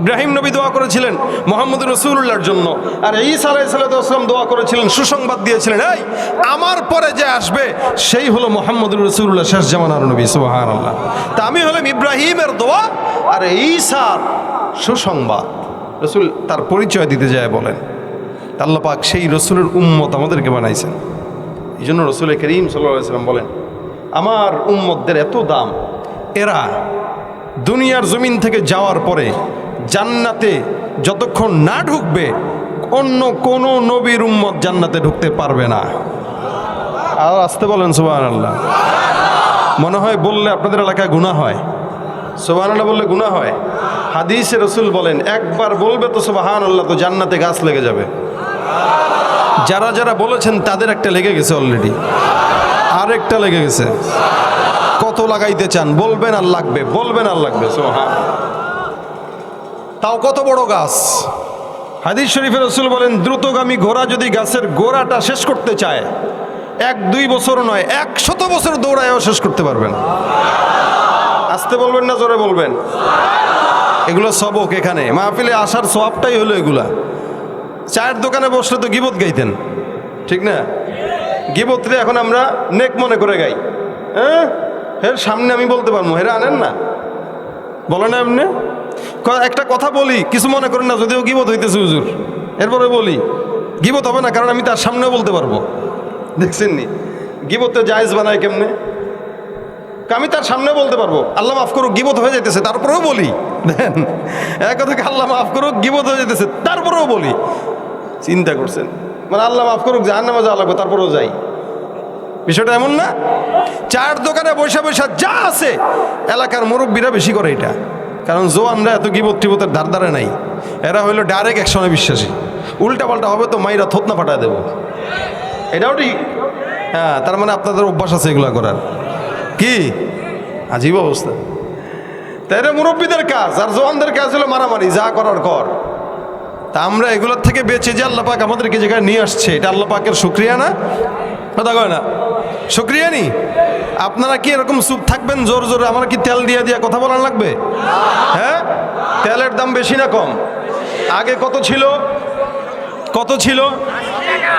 ইব্রাহিম নবী দোয়া করেছিলেন মোহাম্মদ রসুল্লাহর জন্য। আর ঈসা আলাইসাল্লাম দোয়া করেছিলেন, সুসংবাদ দিয়েছিলেন, এই, আমার পরে যে আসবে, সেই হলো মোহাম্মদ রসুল্লাহ শেষ জামানার নবী সুবাহান আল্লাহ তা আমি হলাম ইব্রাহিমের দোয়া, আর এই ঈসার সুসংবাদ। রসুল তার পরিচয় দিতে যায় বলেন, আল্লাহ পাক সেই রসুলের উম্মত আমাদেরকে বানাইছেন। এই জন্য রসুল করিম সাল্লাম বলেন, আমার উম্মতদের এত দাম, এরা দুনিয়ার জমিন থেকে যাওয়ার পরে জান্নাতে যতক্ষণ না ঢুকবে, অন্য কোনো নবীর উম্মত জান্নাতে ঢুকতে পারবে না। আর আসতে বলেন সুবাহ আল্লাহ মনে হয় বললে আপনাদের এলাকায় গুণা হয়। সুবাহ আল্লাহ বললে গুণা হয়। হাদিসে রসুল বলেন, একবার বলবে তো সুবাহান আল্লাহ তো জান্নাতে গাছ লেগে যাবে। যারা যারা বলেছেন, তাদের একটা লেগে গেছে অলরেডি আর একটা লেগে গেছে। কত লাগাইতে চান? বলবেন আর লাগবে, বলবেন আর লাগবে সোহা তাও কত বড় গাছ? হাদিস শরীফের রসুল বলেন, দ্রুতগামী ঘোড়া যদি গাছের গোড়াটা শেষ করতে চায়, এক দুই বছর নয়, একশত বছর দৌড়ায়ও শেষ করতে পারবেন। আসতে বলবেন না, জোরে বলবেন? এগুলো সবক এখানে। মাহফিলে আসার সবটাই হলো এগুলা। চায়ের দোকানে বসলে তো গিবত গাইতেন। ঠিক না? গিবতরে এখন আমরা নেক মনে করে গাই। হ্যাঁ? এর সামনে আমি বলতে পারব। হেরা আনেন না? বলে না এমনি? একটা কথা বলি, কিছু মনে করেন না, যদিও গিবত হইতেছে হুজুর। এরপরে বলি, গিবত হবে না, কারণ আমি তার সামনেও বলতে পারব। দেখছেন নি গিবতে জায়েজ বানায় কেমনে? আমি তার সামনে বলতে পারব, আল্লাহ মাফ করুক, গিবত হয়ে যেতেছে তারপরেও বলি। দেন, এক কথাকে আল্লাহ মাফ করুক, গিবত হয়ে যেতেছে তারপরেও বলি। চিন্তা করছেন? মানে আল্লাহ মাফ করুক জাহান নামে যাওয়া লাগবে, তারপরেও যাই। বিষয়টা এমন না? চার দোকানে বসে বসে যা আছে, এলাকার মুরব্বীরা বেশি করে এটা। কারণ জোয়ানরা এত গিবত টিবতের ধার ধারে নাই। এরা হইল ডাইরেক্ট একসঙ্গে বিশ্বাসী। উল্টা পাল্টা হবে তো মাইরা থতনা ফাটায় দেবো। এটাও ঠিক। হ্যাঁ তার মানে আপনাদের অভ্যাস আছে এগুলো করার। কি? আজীব অবস্থা। তাই এটা মুরব্বীদের কাজ আর জোয়ানদের কাজ হলো মারামারি, যা করার কর। তা আমরা এগুলোর থেকে বেঁচে যে আল্লাপাক আমাদেরকে যেখানে নিয়ে আসছে, এটা আল্লাহ পাকের শুক্রিয়া না? কথা কয় না? শুক্রিয়া নি। আপনারা কি এরকম চুপ থাকবেন জোর জোরে? আমার কি তেল দিয়ে দিয়ে কথা বলার লাগবে? হ্যাঁ? তেলের দাম বেশি না কম? আগে কত ছিল? কত ছিল?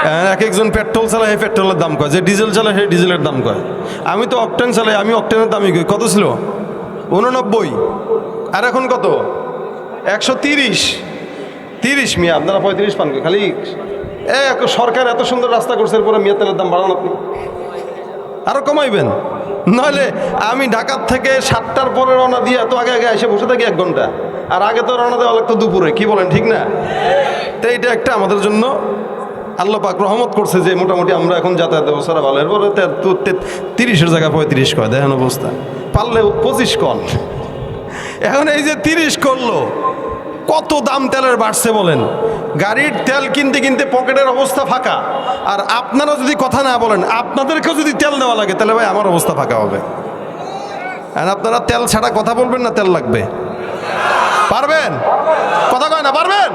হ্যাঁ, এক একজন পেট্রোল চালায় সেই পেট্রোলের দাম কয়। যে ডিজেল চালায় সেই ডিজেলের দাম কয়। আমি তো অকটেন চালাই আমি অকটেনের দামই কই। কত ছিল? উননব্বই। আর এখন কত? একশো তিরিশ। তিরিশ মিয়া আপনারা পঁয়ত্রিশ পান খালি এ সরকার এত সুন্দর রাস্তা করছে এরপরে মিয়া তেলের দাম বাড়ান আপনি। আরও কমাইবেন। নাহলে আমি ঢাকার থেকে সাতটার পরে রওনা দিয়ে এত আগে আগে এসে বসে থাকি এক ঘণ্টা। আর আগে তো রওনা দেওয়া লাগতো দুপুরে, কি বলেন, ঠিক না? তো এইটা একটা আমাদের জন্য আল্লাহ পাক রহমত করছে যে মোটামুটি আমরা এখন যাতায়াত ব্যবস্থাটা ভালো। এরপরে তিরিশের জায়গায় পঁয়ত্রিশ কয়, দেখেন অবস্থা। পারলে পঁচিশ কন। এখন এই যে তিরিশ করল কত দাম তেলের বাড়ছে বলেন? গাড়ির তেল কিনতে কিনতে পকেটের অবস্থা ফাঁকা। আর আপনারা যদি কথা না বলেন, আপনাদেরকেও যদি তেল দেওয়া লাগে, তাহলে ভাই আমার অবস্থা ফাঁকা হবে। আর আপনারা তেল ছাড়া কথা বলবেন না, তেল লাগবে। পারবেন? কথা কয় না, পারবেন?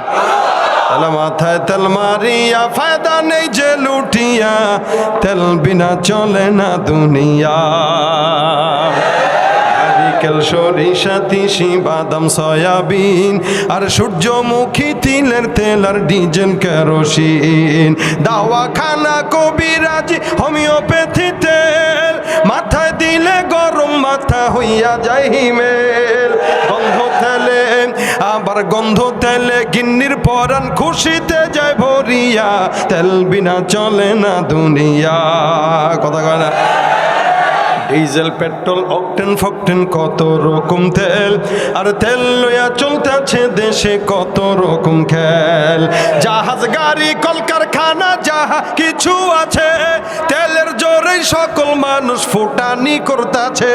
তাহলে মাথায় তেল মারিয়া, ফায়দা নেই যে লুটিয়া, তেল বিনা চলে না দুনিয়া। সরিষা তিসি বাদাম সয়াবিন, আর সূর্যমুখী তিলের তেল আর ডিজেল কেরোসিন। দাওয়া খানা কবিরাজ হোমিওপ্যাথি তেল, মাথায় দিলে গরম, মাথা হইয়া যায় হিমেল। গন্ধ তেলে, আবার গন্ধ তেলে গিন্নির পরান খুশিতে যায় ভরিয়া, তেল বিনা চলে না দুনিয়া। কথা কয় ডিজেল পেট্রোল, অকটেন ফকটেন কত রকম তেল? আর তেল লইয়া চলতেছে দেশে কত রকম খেল? জাহাজ, গাড়ি, কলকারখানা, যাহা কিছু আছে সকল মানুষ ফুটানি করতেছে।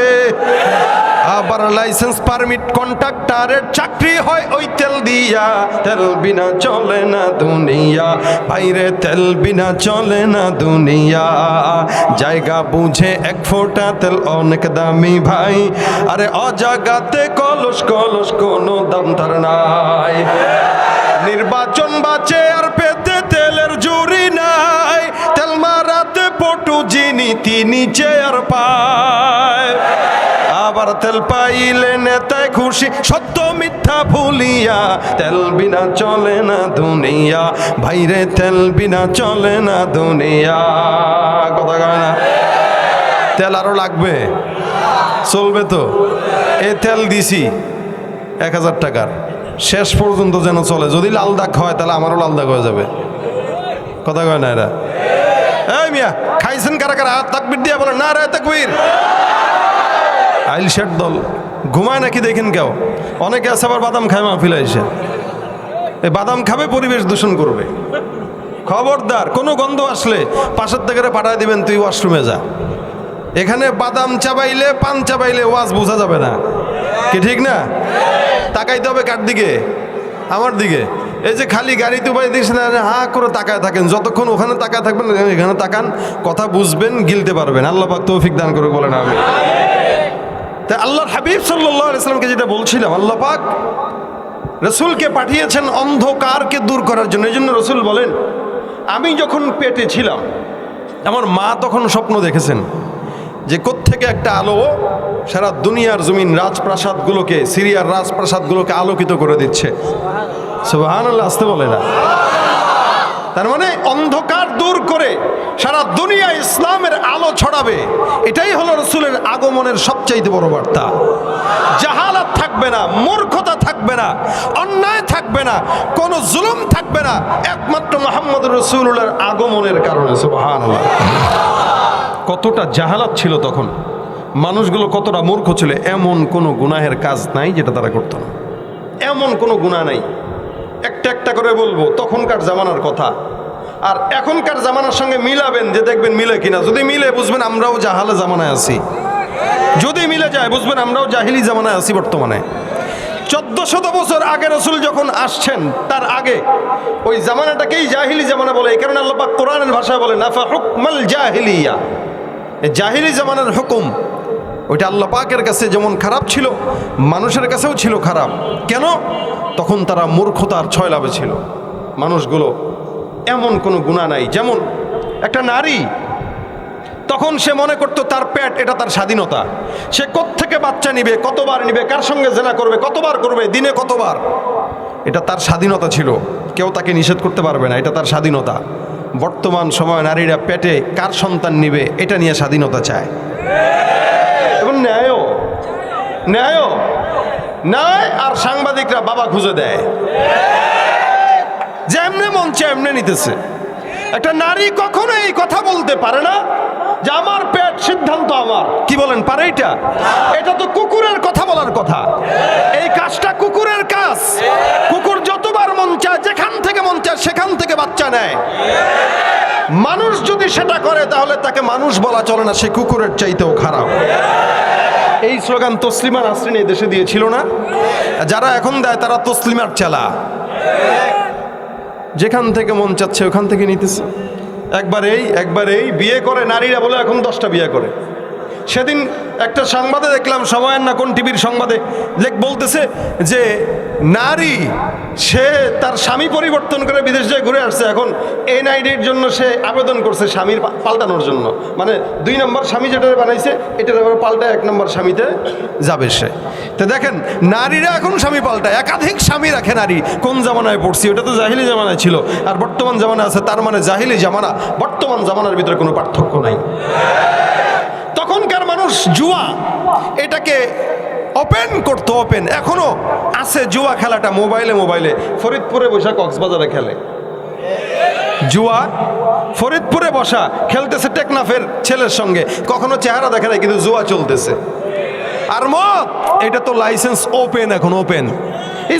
আবার লাইসেন্স পারমিট কন্ট্রাক্টারের চাকরি হয় ওই তেল দিয়া। তেল বিনা চলে না দুনিয়া। বাইরে তেল বিনা চলে না দুনিয়া। জায়গা বুঝে এক ফোঁটা তেল অনেক দামি ভাই। আরে অজাগাতে কলস কলস কোনো দাম তার নাই। নির্বাচন বাঁচে আর পেতে তেলের জুরি নাই। মারাতে যিনি তিনি চেয়ার পায়। আবার তেল পাইলে নেতায় খুশি, সত্য মিথ্যা ভুলিয়া। তেল বিনা চলে না দুনিয়া, ভাইরে তেল বিনা চলে না দুনিয়া। কথা কয় না? তেল আরও লাগবে? চলবে তো? এ তেল দিছি এক হাজার টাকার। শেষ পর্যন্ত যেন চলে। যদি লাল দাগ হয়, তাহলে আমারও লাল দাগ হয়ে যাবে। কথা কয় না এরা? এই মিয়া, খাইছেন কারা কারা? হাত তাকবির দিয়ে বলেন, না রে, তাকবির। আইল শেট দল, ঘুমায় নাকি দেখেন কেউ? অনেকে আছে আবার বাদাম খায় মাহফিলে এসে। এই বাদাম খাবে, পরিবেশ দূষণ করবে। খবরদার, কোনো গন্ধ আসলে পাশের থেকে পাঠায় দিবেন, তুই ওয়াশরুমে যা। এখানে বাদাম চাবাইলে, পান চাবাইলে ওয়াজ বোঝা যাবে না। কি ঠিক না? তাকাইতে হবে কার দিকে? আমার দিকে। এই যে খালি গাড়িতে উপায় দিচ্ছেন হা করে তাকায় থাকেন। যতক্ষণ ওখানে তাকায় থাকবেন, এখানে তাকান, কথা বুঝবেন, গিলতে পারবেন। আল্লাহ পাক তৌফিক দান করে বলেন আমি তা আল্লাহর হাবিব সাল্লাহ ইসলামকে যেটা বলছিলাম, আল্লাহ পাক রসুলকে পাঠিয়েছেন অন্ধকারকে দূর করার জন্য। এই জন্য রসুল বলেন, আমি যখন পেটে ছিলাম, আমার মা তখন স্বপ্ন দেখেছেন যে কোত্থেকে একটা আলো সারা দুনিয়ার জমিন রাজপ্রাসাদগুলোকে, সিরিয়ার রাজপ্রাসাদগুলোকে আলোকিত করে দিচ্ছে। সুবাহান আসতে বলে না তার মানে অন্ধকার দূর করে সারা দুনিয়া ইসলামের আলো ছড়াবে। এটাই হলো রসুলের আগমনের সবচাইতে বড় বার্তা। জাহালাত থাকবে না, মূর্খতা থাকবে না, অন্যায় থাকবে না, কোনো জুলুম থাকবে না, একমাত্র মোহাম্মদ রসুলের আগমনের কারণে সুবাহান কতটা জাহালাত ছিল তখন। মানুষগুলো কতটা মূর্খ ছিল, এমন কোনো গুনাহের কাজ নাই যেটা তারা করতো না। এমন কোনো গুনাহ নাই। একটা একটা করে বলব, তখনকার জামানার কথা। আর এখনকার জামানার সঙ্গে মিলাবেন যে দেখবেন মিলে কিনা। যদি মিলে, বুঝবেন আমরাও জাহালে জামানায় আছি। যদি মিলে যায়, বুঝবেন আমরাও জাহিলি জামানায় আছি বর্তমানে। চোদ্দ শত বছর আগে রসুল যখন আসছেন, তার আগে, ওই জামানাটাকেই জাহিলি জামানা বলে। এই কারণে আল্লাপাক কোরআনের ভাষায় বলে, নাফা হুকমাল জাহিলিয়া। জাহিলি জামানার হুকুম। ওইটা আল্লাহ পাকের কাছে যেমন খারাপ ছিল, মানুষের কাছেও ছিল খারাপ। কেন? তখন তারা মূর্খতার ছয় লাভে ছিল। মানুষগুলো এমন কোনো গুণা নাই। যেমন একটা নারী, তখন সে মনে করতো তার পেট, এটা তার স্বাধীনতা। সে থেকে বাচ্চা নিবে, কতবার নিবে, কার সঙ্গে জেনা করবে, কতবার করবে, দিনে কতবার? এটা তার স্বাধীনতা ছিল। কেউ তাকে নিষেধ করতে পারবে না, এটা তার স্বাধীনতা। বর্তমান সময় নারীরা পেটে কার সন্তান নিবে, এটা নিয়ে স্বাধীনতা চায়। ন্যায়ও ন্যায় আর সাংবাদিকরা বাবা খুঁজে দেয়। যে এমনি মন এমনি নিতেছে। একটা নারী কখনো এই কথা বলতে পারে না যে, আমার পেট সিদ্ধান্ত আমার। কি বলেন, পারে এটা? এটা তো কুকুরের কথা বলার কথা। এই কাজটা কুকুরের কাজ। কুকুর যতবার মন চায় যেখান থেকে মন চায় সেখান থেকে বাচ্চা নেয়। মানুষ যদি সেটা করে, তাহলে তাকে মানুষ বলা চলে না, সে কুকুরের চাইতেও খারাপ। এই স্লোগান তসলিমার আশ্রিন এই দেশে দিয়েছিল না। যারা এখন দেয় তারা তসলিমার চালা। যেখান থেকে মন চাচ্ছে ওখান থেকে নিতেছে। একবার এই একবার এই, বিয়ে করে নারীরা বলে এখন দশটা বিয়ে করে। সেদিন একটা সংবাদে দেখলাম সময়ের না কোন টিভির সংবাদে লেখ বলতেছে যে নারী, সে তার স্বামী পরিবর্তন করে বিদেশ যায় ঘুরে আসছে। এখন এনআইডির জন্য সে আবেদন করছে স্বামীর পাল্টানোর জন্য। মানে দুই নম্বর স্বামী যেটা বানাইছে, এটার এবার পাল্টা এক নম্বর স্বামীতে যাবে সে। তো দেখেন, নারীরা এখন স্বামী পাল্টায়। একাধিক স্বামী রাখে নারী। কোন জামানায় পড়ছি? ওটা তো জাহিলি জামানায় ছিল। আর বর্তমান জামানা আছে, তার মানে জাহিলি জামানা। বর্তমান জামানার ভিতরে কোনো পার্থক্য নাই। মানুষ জুয়া, এটাকে ওপেন করতো ওপেন এখনও আছে জুয়া খেলাটা মোবাইলে মোবাইলে। ফরিদপুরে বসে কক্সবাজারে খেলে। জুয়া, ফরিদপুরে বসা খেলতেছে টেকনাফের ছেলের সঙ্গে। কখনো চেহারা দেখে না কিন্তু জুয়া চলতেছে। আর মদ, এটা তো লাইসেন্স ওপেন এখন ওপেন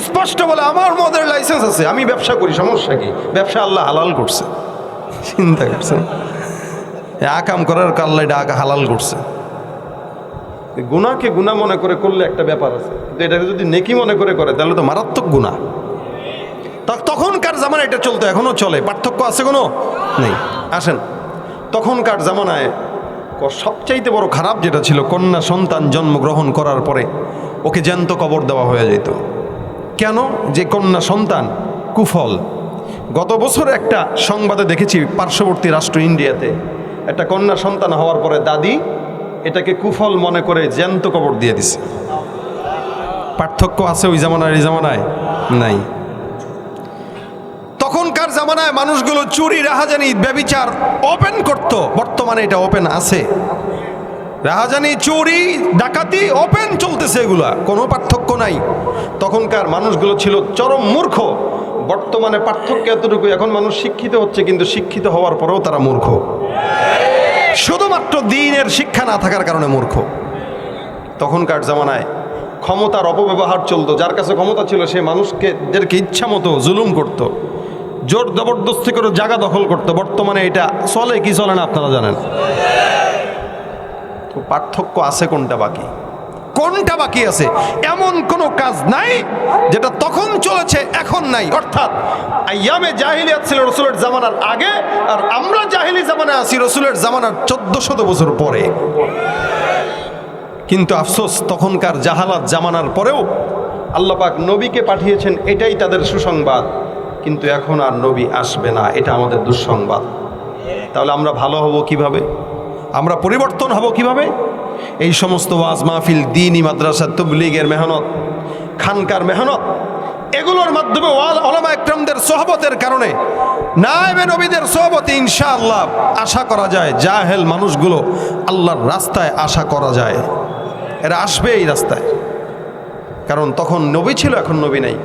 স্পষ্ট বলে, আমার মদের লাইসেন্স আছে। আমি ব্যবসা করি, সমস্যা কি? ব্যবসা আল্লাহ হালাল করছে। চিন্তা করছেন? আকাম করার কাল্লা এটা হালাল করছে। গুনাকে গুণা মনে করে করলে একটা ব্যাপার আছে। কিন্তু এটাকে যদি নেকি মনে করে করে, তাহলে তো মারাত্মক গুণা তখনকার জামানা এটা চলতো এখনও চলে। পার্থক্য আছে কোনো? নেই। আসেন। তখনকার জামানায় সবচাইতে বড় খারাপ যেটা ছিল, কন্যা সন্তান জন্মগ্রহণ করার পরে ওকে জ্যান্ত কবর দেওয়া হয়ে যেত। কেন? যে কন্যা সন্তান কুফল। গত বছর একটা সংবাদে দেখেছি পার্শ্ববর্তী রাষ্ট্র ইন্ডিয়াতে, একটা কন্যা সন্তান হওয়ার পরে দাদি এটাকে কুফল মনে করে জ্যান্ত কবর দিয়ে দিছে। পার্থক্য আছে ওই জামানার এই জামানায়? নাই। তখনকার জামানায় মানুষগুলো চুরি রাহাজানি, ব্যবিচার ওপেন করত। বর্তমানে এটা ওপেন আছে। রাহাজানি, চুরি, ডাকাতি ওপেন চলতেছে এগুলা। কোনো পার্থক্য নাই। তখনকার মানুষগুলো ছিল চরম মূর্খ। বর্তমানে পার্থক্য এতটুকু এখন মানুষ শিক্ষিত হচ্ছে, কিন্তু শিক্ষিত হওয়ার পরেও তারা মূর্খ। শুধুমাত্র দিনের শিক্ষা না থাকার কারণে মূর্খ। তখনকার জামানায় ক্ষমতার অপব্যবহার চলতো, যার কাছে ক্ষমতা ছিল সে মানুষকে যাদেরকে ইচ্ছা মতো জুলুম করত, জোর জবরদস্তি করে জায়গা দখল করত। বর্তমানে এটা চলে কি চলে না আপনারা জানেন? পার্থক্য আছে কোনটা বাকি? কোনটা বাকি আছে। এমন কোনো কাজ নাই যেটা তখন চলেছে, এখন নাই। অর্থাৎ আইয়ামে জাহিলিয়াত ছিল রসুলের জামানার আগে, আর আমরা জাহিলি জামানায় আছি রসুলের জামানার চোদ্দ শত বছর পরে। কিন্তু আফসোস, তখনকার জাহালাত জামানার পরেও আল্লাপাক নবীকে পাঠিয়েছেন, এটাই তাদের সুসংবাদ। কিন্তু এখন আর নবী আসবে না, এটা আমাদের দুঃসংবাদ। তাহলে আমরা ভালো হব কীভাবে? আমরা পরিবর্তন হব কীভাবে? এই সমস্ত ওয়াজ মাহফিল দিনই মাদ্রাসা তবলিগের মেহনত, খানকার মেহনত, এগুলোর মাধ্যমে ওয়াল ওলামা একরমদের সহবতের কারণে নায়েবে নবীদের সোহবতে ইনশাআল্লাহ আশা করা যায়, জাহেল মানুষগুলো আল্লাহর রাস্তায় আশা করা যায়। এরা আসবে এই রাস্তায়। কারণ তখন নবী ছিল, এখন নবী নাই।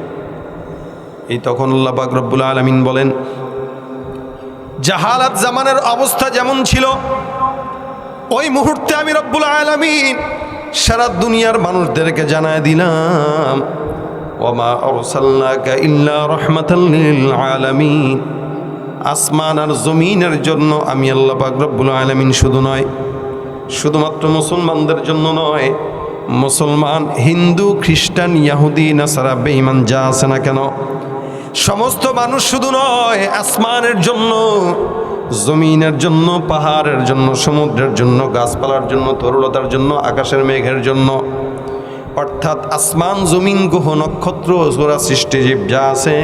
এই তখন আল্লাহ পাক রব্বুল আলমিন বলেন, জাহালাত জামানের অবস্থা যেমন ছিল ওই মুহূর্তে আমি রব্বুল আলমিন সারা দুনিয়ার মানুষদেরকে জানায় দিলাম, ওমা অরসাল্লাকা ইল্লা রহমাতাল লিল আলামিন। আসমান আর জমিনের জন্য আমি আল্লাহ পাক রব্বুল শুধু নয়, শুধুমাত্র মুসলমানদের জন্য নয়, মুসলমান, হিন্দু, খ্রিস্টান, ইয়াহুদি, নাসারা, বেঈমান, যা আছে না কেন, সমস্ত মানুষ শুধু নয়, আসমানের জন্য জমিনের জন্য, পাহাড়ের জন্য, সমুদ্রের জন্য, গাছপালার জন্য, তরুলতার জন্য, আকাশের মেঘের জন্য। অর্থাৎ আসমান, জমিন গ্রহ নক্ষত্র, সোরা সৃষ্টি, জীব যা আছে,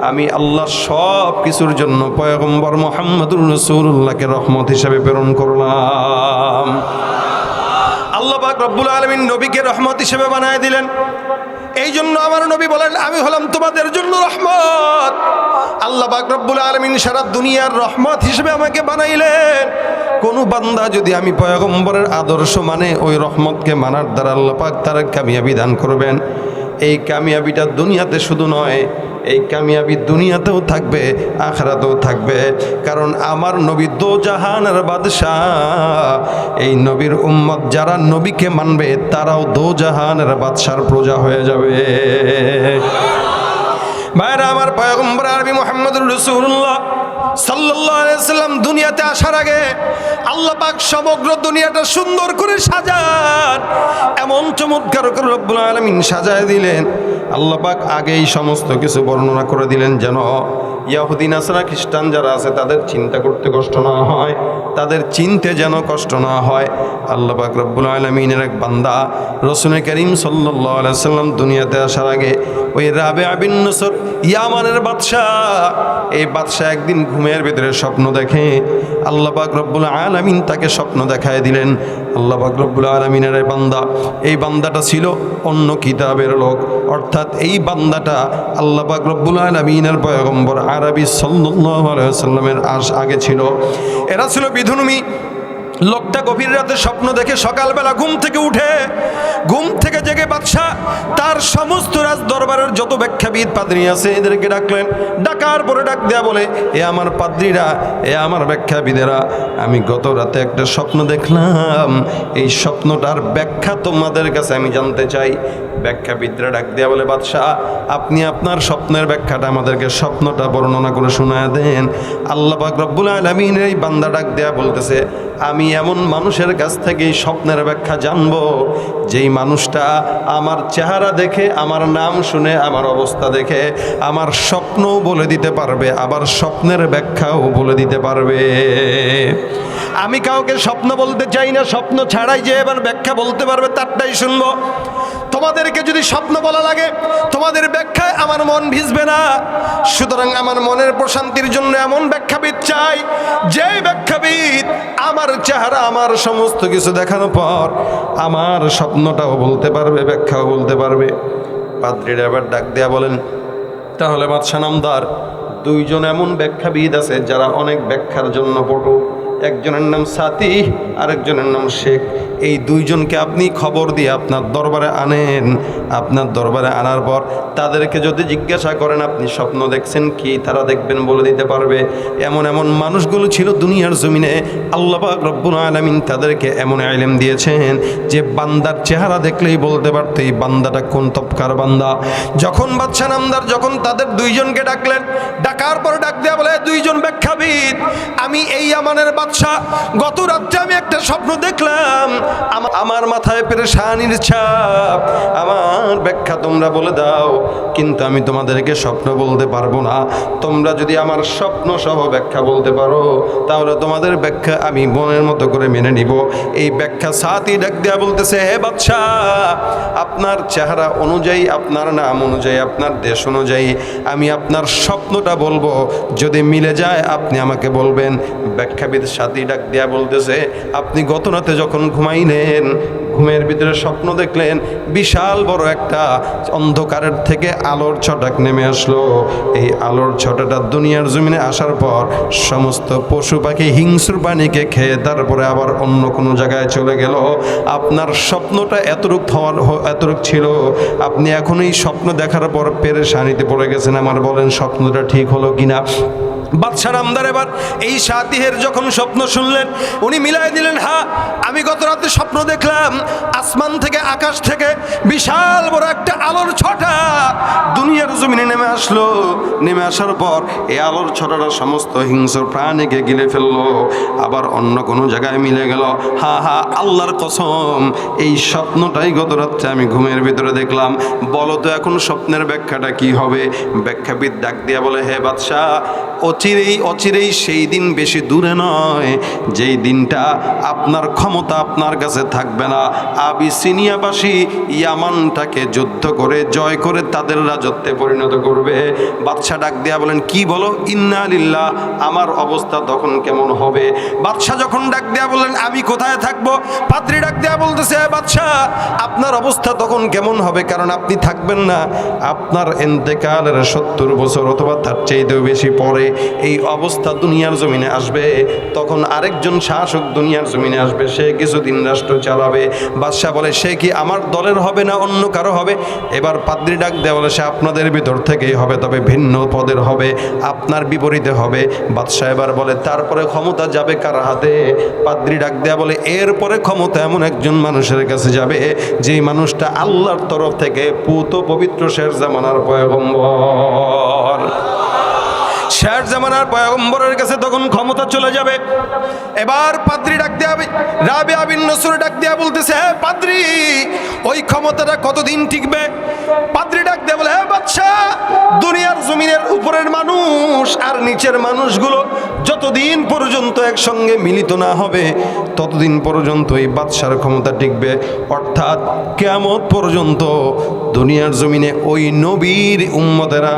আমি আল্লাহ সব কিছুর জন্য পয়গম্বর মোহাম্মদুর রসুল্লাহকে রহমত হিসাবে প্রেরণ করলাম। আল্লাহ পাক রব্বুল আলমিন নবীকে রহমত হিসেবে বানায় দিলেন। এই জন্য আমার নবী বলেন, আমি হলাম তোমাদের জন্য রহমত। আল্লাহ বাকরবুল আলমিন সারা দুনিয়ার রহমত হিসেবে আমাকে বানাইলেন। কোন বান্দা যদি আমি পয়গম্বরের আদর্শ মানে ওই রহমতকে মানার দ্বারা আল্লাহ পাক তার কামিয়াবি দান করবেন। এই কামিয়াবিটা দুনিয়াতে শুধু নয়, এই কামিয়াবি দুনিয়াতেও থাকবে, আখরাতেও থাকবে। কারণ আমার নবী দো জাহানের বাদশাহ, এই নবীর উম্মত যারা নবীকে মানবে, তারাও দো জাহানের বাদশার প্রজা হয়ে যাবে। ভাইরা, আমার পয়গম্বর আরবি মোহাম্মদুর রসুল্লাহ সাল্লাম দুনিয়াতে আসার আগে আল্লাপাক সমগ্র দুনিয়াটা সুন্দর করে সাজান, এমন চমৎকার করে রব্বুল আলমিন সাজায় দিলেন। আল্লাহ পাক আগেই সমস্ত কিছু বর্ণনা করে দিলেন যেন ইয়াহুদিন আসরা খ্রিস্টান যারা আছে, তাদের চিন্তা করতে কষ্ট না হয়, তাদের চিনতে যেন কষ্ট না হয়। আল্লাহ পাক রব্বুল আলমিনের এক বান্দা রসুল করিম সাল্লাম দুনিয়াতে আসার আগে ওই রাবে আবিন নসর ইয়ামানের বাদশাহ, এই বাদশাহ একদিন ঘুমের ভেতরে স্বপ্ন দেখে। আল্লাহ পাক রব্বুল আলমিন তাকে স্বপ্ন দেখায় দিলেন। আল্লাহ পাক রব্বুল আলমিনের বান্দা, এই বান্দাটা ছিল অন্য কিতাবের লোক। অর্থাৎ এই বান্দাটা আল্লাহ পাক রব্বুল আলমিনের পয়গম্বর আরবি সাল্লামের আস আগে ছিল। এরা ছিল বিধুনমি। লোকটা গভীর রাতে স্বপ্ন দেখে সকালবেলা ঘুম থেকে উঠে, ঘুম থেকে জেগে বাদশাহ সমস্ত রাজ দরবারের যত ব্যাখ্যাবিদ পাদ্রী আছে, এদেরকে ডাকলেন। ডাকার পরে ডাক দেয়া বলে, এ আমার পাদ্রীরা, এ আমার ব্যাখ্যাবিদেরা, আমি গত রাতে একটা স্বপ্ন দেখলাম। এই স্বপ্নটার ব্যাখ্যা তোমাদের কাছে আমি জানতে চাই। ব্যাখ্যাবিদরা ডাক দেয়া বলে, বাদশাহ, আপনি আপনার স্বপ্নের ব্যাখ্যাটা আমাদেরকে স্বপ্নটা বর্ণনা করে শোনায় দেন। আল্লাহ রব্বুল আলমিন এই বান্দা ডাক দেয়া বলতেছে, আমি এমন মানুষের কাছ থেকে স্বপ্নের ব্যাখ্যা জানব, যেই মানুষটা আমার চেহারা দেখে আমার নাম শুনে, আমার অবস্থা দেখে, আমার স্বপ্নও বলে দিতে পারবে, আবার স্বপ্নের ব্যাখ্যাও বলে দিতে পারবে। আমি কাউকে স্বপ্ন বলতে চাই না, স্বপ্ন ছাড়াই যে এবার ব্যাখ্যা বলতে পারবে, তারটাই শুনব। তোমাদেরকে যদি স্বপ্ন বলা লাগে, তোমাদের ব্যাখ্যায় আমার মন ভিজবে না। সুতরাং আমার মনের প্রশান্তির জন্য এমন ব্যাখ্যাবিদ চাই যে ব্যাখ্যাবিদ আমার চেহারা, আমার সমস্ত কিছু দেখানোর পর আমার স্বপ্নটাও বলতে পারবে, ব্যাখ্যাও বলতে পারবে। পাত্রীরা এবার ডাক দেয়া বলেন, তাহলে বাদশা নামদার, দুইজন এমন ব্যাখ্যাবিদ আছে যারা অনেক ব্যাখ্যার জন্য পটু। একজনের নাম সাতি আরেকজনের নাম শেখ। এই দুইজনকে আপনি খবর দিয়ে আপনার দরবারে আনেন। আপনার দরবারে আনার পর তাদেরকে যদি জিজ্ঞাসা করেন, আপনি স্বপ্ন দেখছেন কি? তারা দেখবেন বলে দিতে পারবে। এমন এমন মানুষগুলো ছিল দুনিয়ার জমিনে। আল্লাহ রব্বুল আলামিন তাদেরকে এমন আইলেম দিয়েছেন যে বান্দার চেহারা দেখলেই বলতে পারতো, এই বান্দাটা কোন তপকার বান্দা? যখন বাচ্চা নামদার, যখন তাদের দুইজনকে ডাকলেন, ডাকার পর ডাক দেওয়া বলে, দুইজন ব্যাখ্যাবিদ, আমি এই আমানের বাদশা গত রাত্রে আমি একটা স্বপ্ন দেখলাম। আমার মাথায় পেরে পেরেশানির ছাপ আমার ব্যাখ্যা তোমরা বলে দাও, কিন্তু আমি তোমাদেরকে স্বপ্ন বলতে পারব না। তোমরা যদি আমার স্বপ্ন সহ ব্যাখ্যা বলতে পারো, তাহলে তোমাদের ব্যাখ্যা আমি মনের মতো করে মেনে নিব। এই ব্যাখ্যা সাথী ডাক দেয়া বলতেছে, হে বাদশাহ আপনার চেহারা অনুযায়ী, আপনার নাম অনুযায়ী, আপনার দেশ অনুযায়ী আমি আপনার স্বপ্নটা বলব। যদি মিলে যায়, আপনি আমাকে বলবেন। ব্যাখ্যাবিদ সাথী ডাক দেয়া বলতেছে, আপনি গত রাতে যখন ঘুমাইলেন ঘুমের ভিতরে স্বপ্ন দেখলেন, বিশাল বড় একটা অন্ধকারের থেকে আলোর ছটাক নেমে আসলো। এই আলোর ছটাটা দুনিয়ার জমিনে আসার পর সমস্ত পশু পাখি হিংস্র প্রাণীকে খেয়ে তারপরে আবার অন্য কোনো জায়গায় চলে গেল। আপনার স্বপ্নটা এতটুক হওয়ার এতটুক ছিল। আপনি এখন এই স্বপ্ন দেখার পর পেরেশানিতে পড়ে গেছেন। আমার বলেন, স্বপ্নটা ঠিক হলো কিনা? বাদশাহ রামদার এবার এই সাতিহের যখন স্বপ্ন শুনলেন, উনি মিলাই দিলেন হ্যাঁ আমি গত রাতে স্বপ্ন দেখলাম, আসমান থেকে আকাশ থেকে বিশাল বড় একটা আলোর ছটা। দুনিয়ার জমিনে নেমে আসলো। নেমে আসার পর এই আলোর ছটাটা সমস্ত হিংস্র প্রাণীকে গিলে ফেলল। আবার অন্য কোনো জায়গায় মিলে গেল। হা হা, আল্লাহর কসম, এই স্বপ্নটাই গত রাত্রে আমি ঘুমের ভিতরে দেখলাম। বলো তো এখন স্বপ্নের ব্যাখ্যাটা কি হবে? ব্যাখ্যাবিদ ডাক দিয়া বলে, হে বাদশাহ অচিরেই অচিরেই সেই দিন বেশি দূরে নয়। যেই দিনটা আপনার ক্ষমতা আপনার কাছে থাকবে না। আবি সিনিয়াবাসী ইয়ামানটাকে যুদ্ধ করে, জয় করে তাদের রাজত্বে পরিণত করবে। বাদশাহ ডাক দেয়া বলেন, কি বলো? ইন্না লিল্লাহ, আমার অবস্থা তখন কেমন হবে? বাদশাহ যখন ডাক দেয়া বললেন, আমি কোথায় থাকব? পাত্রী ডাক দেয়া বলতেছে, "এ বাদশাহ, আপনার অবস্থা তখন কেমন হবে? কারণ আপনি থাকবেন না। আপনার এন্তেকালের সত্তর বছর অথবা তার চাইতেও বেশি পরে এই অবস্থা দুনিয়ার জমিনে আসবে। তখন আরেকজন শাসক দুনিয়ার জমিনে আসবে। সে কিছুদিন রাষ্ট্র চালাবে। বাদশাহ বলে, সে কি আমার দলের হবে না অন্য কারও হবে? এবার পাদ্রি ডাক দেওয়া বলে, সে আপনাদের ভিতর থেকেই হবে, তবে ভিন্ন পদের হবে, আপনার বিপরীতে হবে। বাদশাহ এবার বলে, তারপরে ক্ষমতা যাবে কার হাতে? পাদ্রি ডাক দেয়া বলে, এরপরে ক্ষমতা এমন একজন মানুষের কাছে যাবে, যেই মানুষটা আল্লাহর তরফ থেকে পুত পবিত্র শের জামানার পয়গম্বর। শের জামানার পয়গম্বরের কাছে তখন ক্ষমতা চলে যাবে। এবার পাদ্রি ডাক দেয়া রাবে আবিন নসর ডাক দেয়া বলতেছে হ্যাঁ পাদ্রি, ওই ক্ষমতাটা কতদিন টিকবে? পাদ্রি ডাক দেয়া বলে হ্যাঁ বাচ্চা দুনিয়ার জমিনের উপরের মানুষ আর নিচের মানুষগুলো যতদিন পর্যন্ত একসঙ্গে মিলিত না হবে, ততদিন পর্যন্ত এই বাদশার ক্ষমতা টিকবে। অর্থাৎ কেমত পর্যন্ত দুনিয়ার জমিনে ওই নবীর উম্মতেরা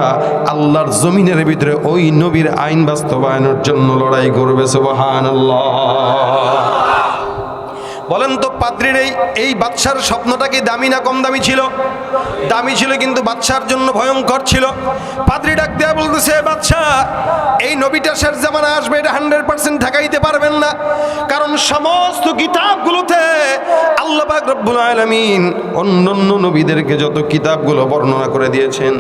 আল্লাহর জমিনের ভিতরে ওই নবীর আইন বাস্তবায়নের জন্য লড়াই করবে সুবহান বলেন তো পাদ্রির এই এই বাদশার স্বপ্নটা কি দামি না কম দামি ছিল? দামি ছিল কিন্তু বাদশার জন্য ভয়ঙ্কর ছিল। পাদ্রি ডাক দেয়া বলতেছে বাদশাহ এই নবীটা শেষ জামানা আসবে, এটা হান্ড্রেড পার্সেন্ট ঠেকাইতে পারবেন না। কারণ সমস্ত কিতাবগুলোতে আল্লাহ পাক রব্বুল আলামিন অন্য অন্য নবীদেরকে যত কিতাবগুলো বর্ণনা করে দিয়েছেন,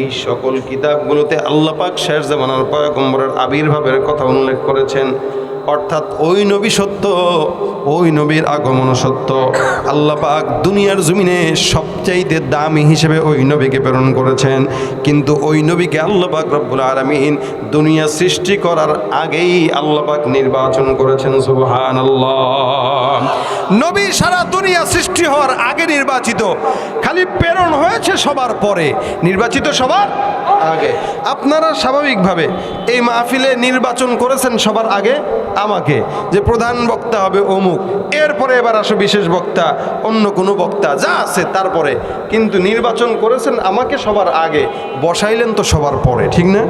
এই সকল কিতাবগুলোতে আল্লাহ পাক শেষ জামানার পয়গম্বরের আবির্ভাবের কথা উল্লেখ করেছেন। অর্থাৎ ওই নবী সত্য, ওই নবীর আগমন সত্য। আল্লাহ পাক দুনিয়ার জমিনে সবচাইতে দামি হিসেবে ওই নবীকে প্রেরণ করেছেন। কিন্তু ওই নবীকে আল্লাহ পাক রব্বুল আলমিন দুনিয়া সৃষ্টি করার আগেই আল্লাহ পাক নির্বাচন করেছেন সুবহান নবী সারা দুনিয়া সৃষ্টি হওয়ার আগে নির্বাচিত, খালি প্রেরণ হয়েছে সবার পরে। নির্বাচিত সবার আগে। আপনারা স্বাভাবিকভাবে এই মাহফিলে নির্বাচন করেছেন সবার আগে? আমাকে যে প্রধান বক্তা হবে অমুক। এরপরে এবার আসো বিশেষ বক্তা, অন্য কোনো বক্তা, যা আছে তারপরে। কিন্তু নির্বাচন করেছেন আমাকে সবার আগে, বসাইলেন তো সবার পরে, ঠিক না?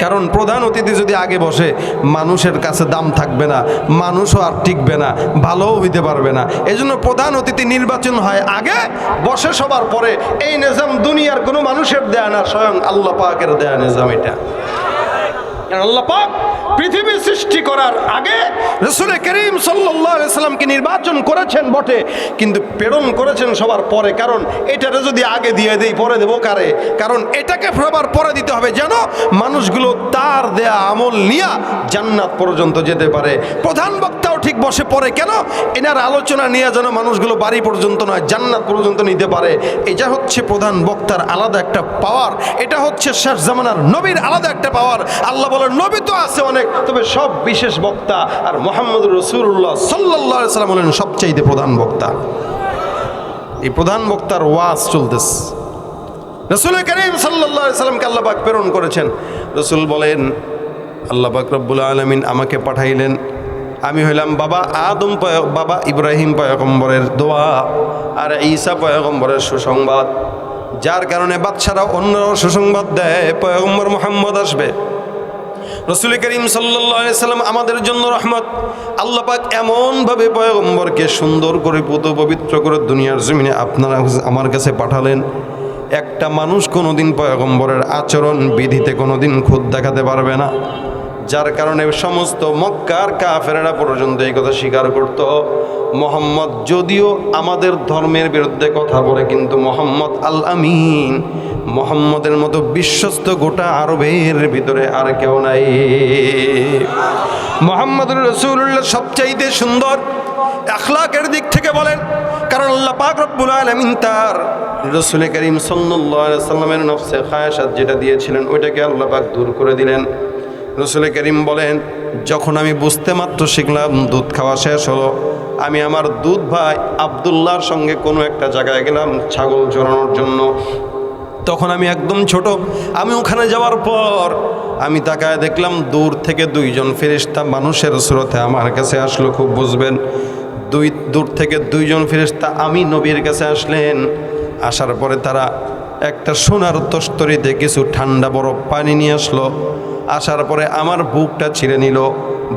কারণ প্রধান অতিথি যদি আগে বসে, মানুষের কাছে দাম থাকবে না, মানুষও আর টিকবে না, ভালোও হইতে পারবে না। এই জন্য প্রধান অতিথি নির্বাচন হয় আগে, বসে সবার পরে। এই নিজাম দুনিয়ার কোনো মানুষের দেয়া না, স্বয়ং আল্লাহ পাকের দেয়া নিজাম এটা। আল্লাহ পৃথিবী সৃষ্টি করার আগে রসুল করিম সাল্লামকে নির্বাচন করেছেন বটে, কিন্তু প্রেরণ করেছেন সবার পরে। কারণ এটাকে যদি আগে দিয়ে দেই, পরে দেবো কারে? কারণ এটাকে সবার পরে দিতে হবে যেন মানুষগুলো তার দেয়া আমল নিয়া জান্নাত পর্যন্ত যেতে পারে। প্রধান বক্তাও বসে পড়ে কেন? এনার আলোচনা নিয়ে যেন মানুষগুলো বাড়ি পর্যন্ত নয়, জান্নাত পর্যন্ত নিতে পারে। এটা হচ্ছে প্রধান বক্তার আলাদা একটা পাওয়ার। এটা হচ্ছে শেষ জামানার নবীর আলাদা একটা পাওয়ার। আল্লাহ বলেন, নবী তো আছে অনেক, তবে সব বিশেষ বক্তা আর মোহাম্মদ রসুল্লাহ সাল্লাহ সাল্লাম হলেন সবচাইতে প্রধান বক্তা। এই প্রধান বক্তার ওয়াজ চলতেছে। রসুল করিম সাল্লাহ সাল্লামকে আল্লাহ পাক প্রেরণ করেছেন। রসুল বলেন, আল্লাহ পাক আলমিন আমাকে পাঠাইলেন আমি হইলাম বাবা আদম পয়- বাবা ইব্রাহিম পয়গম্বরের দোয়া আর ঈসা পয়গম্বরের সুসংবাদ। যার কারণে বাচ্চারা অন্য সুসংবাদ দেয়, পয়গম্বর মোহাম্মদ আসবে। রসুল করিম সাল্লাম আমাদের জন্য রহমত। আল্লাহ পাক এমনভাবে পয়গম্বরকে সুন্দর করে পুত পবিত্র করে দুনিয়ার জমিনে আপনারা আমার কাছে পাঠালেন। একটা মানুষ কোনোদিন পয়গম্বরের আচরণ বিধিতে কোনোদিন খুদ দেখাতে পারবে না। যার কারণে সমস্ত মক্কার কাফেরেরা পর্যন্ত এই কথা স্বীকার করত। মোহাম্মদ যদিও আমাদের ধর্মের বিরুদ্ধে কথা বলে, কিন্তু মোহাম্মদ আল আমিন মোহাম্মদের মতো বিশ্বস্ত গোটা আরবের ভিতরে আর কেউ নাই। মোহাম্মদ রসুল্লাহ সবচাইতে সুন্দর আখলাকের দিক থেকে বলেন, কারণ আল্লাহ পাক রব্বুল আলামিন তার রসুল করিম সাল্লাল্লাহু আলাইহি সাল্লামের নফসে খায়াসাত যেটা দিয়েছিলেন, ওইটাকে আল্লাহ পাক দূর করে দিলেন। রসুল করিম বলেন, যখন আমি বুঝতে মাত্র শিখলাম দুধ খাওয়া শেষ হলো, আমি আমার দুধ ভাই আবদুল্লাহর সঙ্গে কোনো একটা জায়গায় গেলাম ছাগল চড়ানোর জন্য। তখন আমি একদম ছোট, আমি ওখানে যাওয়ার পর আমি তাকায় দেখলাম দূর থেকে দুইজন ফেরিস্তা মানুষের স্রোতে আমার কাছে আসলো, খুব বুঝবেন। দুই, দূর থেকে দুইজন ফেরিস্তা আমি নবীর কাছে আসলেন। আসার পরে তারা একটা সোনার তস্তরিতে কিছু ঠান্ডা বরফ পানি নিয়ে আসলো। আসার পরে আমার বুকটা ছিঁড়ে নিল।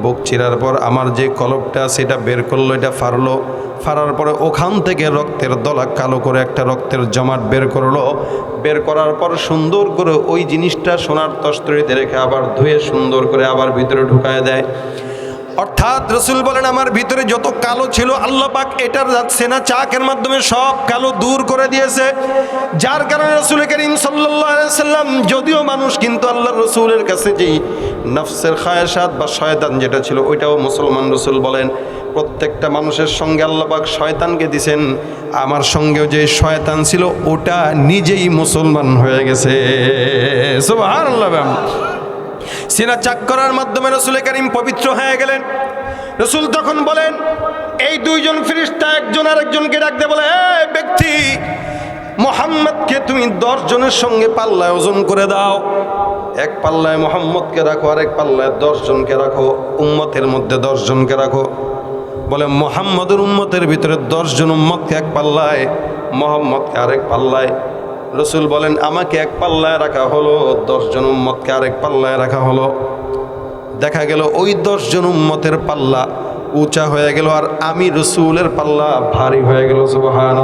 বুক ছিঁড়ার পর আমার যে কলপটা, সেটা বের করল, এটা ফারলো ফারার পরে ওখান থেকে রক্তের দলা কালো করে একটা রক্তের জমাট বের করল। বের করার পর সুন্দর করে ওই জিনিসটা সোনার তস্তরিতে রেখে আবার ধুয়ে সুন্দর করে আবার ভিতরে ঢুকায় দেয়। অর্থাৎ রসুল বলেন, আমার ভিতরে যত কালো ছিল, আল্লাহ পাক এটার সেনা চাকের মাধ্যমে সব কালো দূর করে দিয়েছে। যার কারণে রসুল করিম সাল্লাম যদিও মানুষ, কিন্তু আল্লাহ রসুলের কাছে যেই নফসের খায়াসাত বা শয়তান যেটা ছিল, ওইটাও মুসলমান রসুল বলেন, প্রত্যেকটা মানুষের সঙ্গে আল্লাহ পাক শয়তানকে দিছেন। আমার সঙ্গেও যে শয়তান ছিল, ওটা নিজেই মুসলমান হয়ে গেছে। সুবহানাল্লাহ সিনা চাক করার মাধ্যমে রসুল করিম পবিত্র হয়ে গেলেন। রসুল তখন বলেন, এই দুইজন ফিরিস্তা একজন আরেকজনকে ডাকতে বলে, "এই ব্যক্তি, মোহাম্মদকে তুমি দশ জনের সঙ্গে পাল্লায় ওজন করে দাও। এক পাল্লায় মোহাম্মদকে রাখো, আরেক পাল্লায় দশ জনকে রাখো, উম্মতের মধ্যে দশ জনকে রাখো। বলে মোহাম্মদের উম্মতের ভিতরে দশ জন উম্মতকে এক পাল্লায়, মোহাম্মদকে আরেক পাল্লায় রসুল বলেন, আমাকে এক পাল্লায় রাখা হলো, দশজন উম্মতকে আরেক পাল্লায় রাখা হলো। দেখা গেল, ওই দশজন উম্মতের পাল্লা উঁচা হয়ে গেল আর আমি রসুলের পাল্লা ভারী হয়ে গেল সুবহান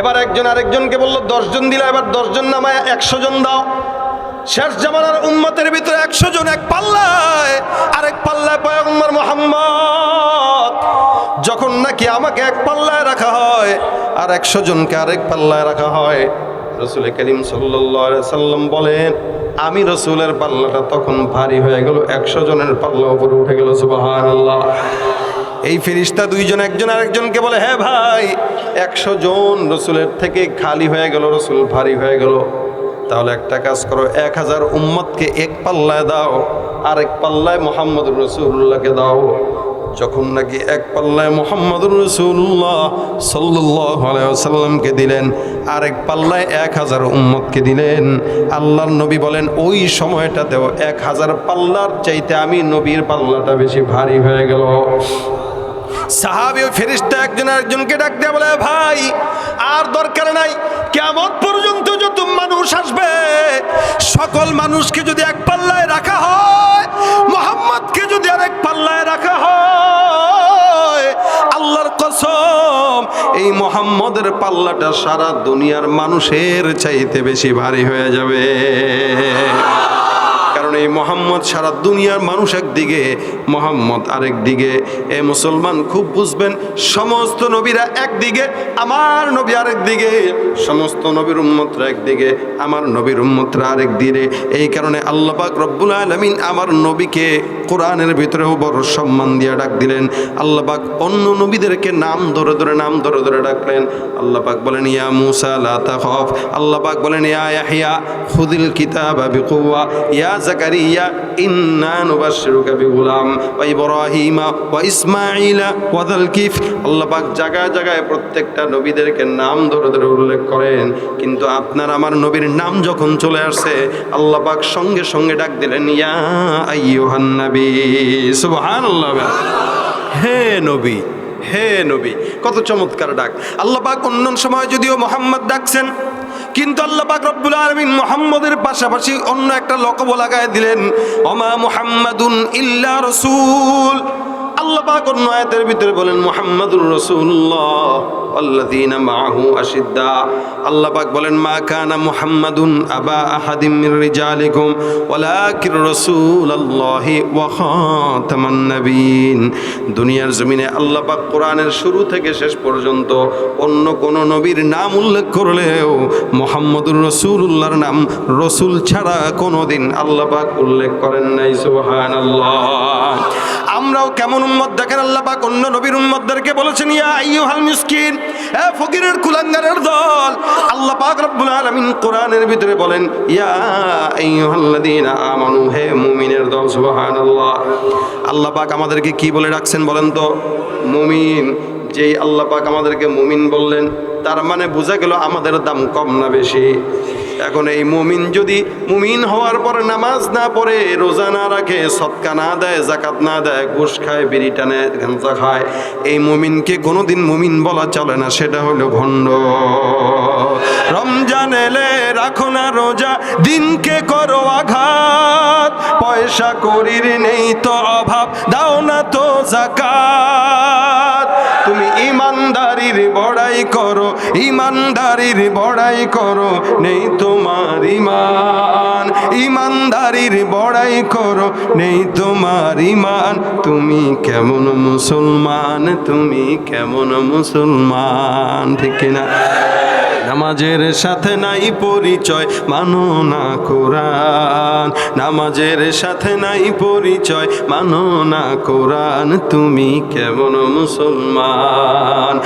এবার একজন আরেকজনকে বলল, দশজন দিলা, এবার দশজন নামায় একশো জন দাও। শেষ জামানার উম্মতের ভিতরে একশো জন এক পাল্লায়, আরেক পাল্লায় পয়গম্বর মোহাম্মদ। যখন নাকি আমাকে এক পাল্লায় রাখা হয় আর একশো জনকে আরেক পাল্লায় রাখা হয়, রসুল করিম সাল্লাম বলেন, আমি রসুলের পাল্লাটা তখন ভারী হয়ে গেল, একশো জনের পাল্লা উপরে উঠে গেল সুবাহান আল্লাহ এই ফিরিস্তা দুইজন, একজন আরেকজনকে বলে হ্যাঁ ভাই, একশো জন রসুলের থেকে খালি হয়ে গেল, রসুল ভারী হয়ে গেল। তাহলে একটা কাজ করো, এক হাজার উম্মতকে এক পাল্লায় দাও আর এক পাল্লায় মোহাম্মদ রসুল্লাহকে দাও। যখন নাকি এক পাল্লায় মোহাম্মদ রসুল্লাহ সাল্লামকে দিলেন, আরেক পাল্লায় এক হাজার উম্মতকে দিলেন, আল্লাহর নবী বলেন, ওই সময়টাতেও এক হাজার পাল্লার চাইতে আমি নবীর পাল্লাটা বেশি ভারী হয়ে গেল। সাহাবি ফেরিস্তা একজন আরেকজনকে ডাক দেয়া বলে, ভাই, আর দরকার নাই। কেমন পর্যন্ত যত মানুষ আসবে, সকল মানুষকে যদি এক পাল্লায় রাখা হয়, মোহাম্মদকে যদি আরেক পাল্লায় রাখা হয়, আল্লাহর কসম, এই মোহাম্মদের পাল্লাটা সারা দুনিয়ার মানুষের চাইতে বেশি ভারী হয়ে যাবে। কারণ মোহাম্মদ সারা দুনিয়ার মানুষ একদিকে, মোহাম্মদ আরেক দিকে। এ মুসলমান খুব বুঝবেন, সমস্ত নবীরা একদিকে, আমার নবী আরেক দিকে, সমস্ত নবীর উম্মতরা একদিকে, আমার নবীর উম্মতরা আরেক দিকে। এই কারণে আল্লাহ পাক রব্বুল আলমিন আমার নবীকে কোরআনের ভিতরেও বড় সম্মান দিয়ে ডাক দিলেন। আল্লাহ পাক অন্য নবীদেরকে নাম ধরে ধরে, নাম ধরে ধরে ডাকলেন। আল্লাহ পাক বলেন, ইয়া মুসা, লা তাখাফ। আল্লাহ পাক বলেন, ইয়া ইয়াহইয়া খুদিল কিতাবা বিকুওয়া। ইয়া ওয়া প্রত্যেকটা নবীদেরকে নাম ধরে ধরে উল্লেখ করেন। কিন্তু আপনার আমার নবীর নাম যখন চলে আসছে, আল্লাহ পাক সঙ্গে সঙ্গে ডাক দিলেন, ইয়া হে নবী হে নবী, কত চমৎকার ডাক। আল্লাহ পাক অন্য সময় যদিও মোহাম্মদ ডাকছেন কিন্তু আল্লাহ পাক রব্বুল আলামিন মুহাম্মদের পাশাপাশি অন্য একটা লকব লাগায় দিলেন, ওমা মুহাম্মাদুন ইল্লা রাসূল। ভিতরে বলেন আশিদ্দা। বলেন, মা আবা আহাদিম নবীন দুনিয়ার জমিনে আল্লাহ পাক কোরআনের শুরু থেকে শেষ পর্যন্ত অন্য কোন নবীর নাম উল্লেখ করলেও মোহাম্মদুর রসুল্লাহর নাম রসুল ছাড়া কোনোদিন আল্লাহ পাক উল্লেখ করেন নাই, সুবহানাল্লাহ। আমরাও কেমন উম্মত? দেখেন আল্লাহ পাক অন্য নবীর উম্মতদেরকে বলেছেন, ইয়া আইয়ুহাল মিসকিন, এ ফকিরের কুলাঙ্গারের দল। আল্লাহ পাক রব্বুল আলামিন কোরআনের ভিতরে বলেন, ইয়া আইয়ুহাল্লাযীনা আমানু, হে মুমিনের দল, সুবহানাল্লাহ। আল্লাহ পাক আমাদেরকে কি বলে ডাকছেন বলেন তো? মুমিন, যেই আল্লাহ পাক আমাদেরকে মুমিন বললেন, তার মানে বোঝা গেল আমাদের দাম কম না বেশি। এখন এই মুমিন যদি মুমিন হওয়ার পরে নামাজ না পড়ে, রোজা না রাখে, সৎকা না দেয় জাকাত না দেয়, ঘুষ খায়, বিড়ি টানে গাঞ্জা খায়, এই মুমিনকে কোনোদিন মুমিন বলা চলে না, সেটা হলো ভণ্ড। রমজান এলে রাখো না রোজা, দিনকে করো আঘাত। পয়সা করির নেই তো অভাব, দাও না তো জাকাত তুমি ইমানদারির বড়াই করো ইমানদারির বড়াই করো, নেই তোমার ইমান। ইমানদারির বড়াই করো, নেই তোমার ইমান। তুমি কেমন মুসলমান, তুমি কেমন মুসলমান, ঠিক কিনা? নামাজের সাথে নাই পরিচয়, মানো না কোরআন। নামাজের সাথে নাই পরিচয়, মানো না কোরআন। তুমি কেমন মুসলমান।